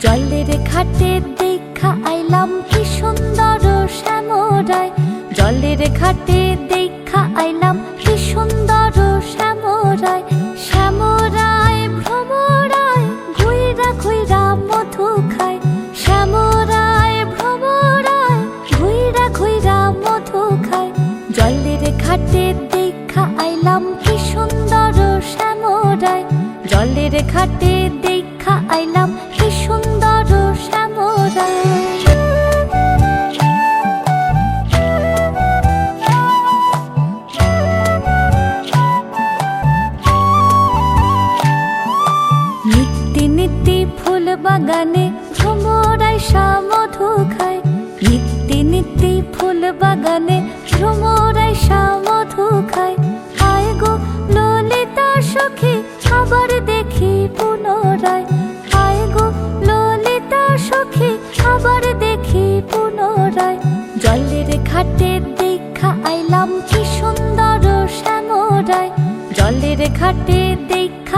ঘাটে দেখা আইলাম কি সুন্দর শ্যামরায় জলের ঘাটে দেখা আইলাম কি সুন্দর শ্যামরায় শ্যামরায় ভ্রমরায় ঘুইরা ঘুইরা মধু খায়। শ্যামরায় ভ্রমরায় ঘুইরা ঘুইরা মধু খায়। জলের ঘাটে দেখা আইলাম কি সুন্দর শ্যামরায় জলের ঘাটে দেখা আইলাম ফুল বাগানে ভ্রমরাই মধু খায়। নিত্যি নিত্যি ফুল বাগানে ভ্রমরাই মধু খায়। আয় গো ললিতা সখী, আবার দেখি পুনরায়। আয় গো ললিতা সখী, আবার দেখি পুনরায়। জলের ঘাটে দেখা আইলাম কি সুন্দর শ্যামরায়। জলের ঘাটে দেখ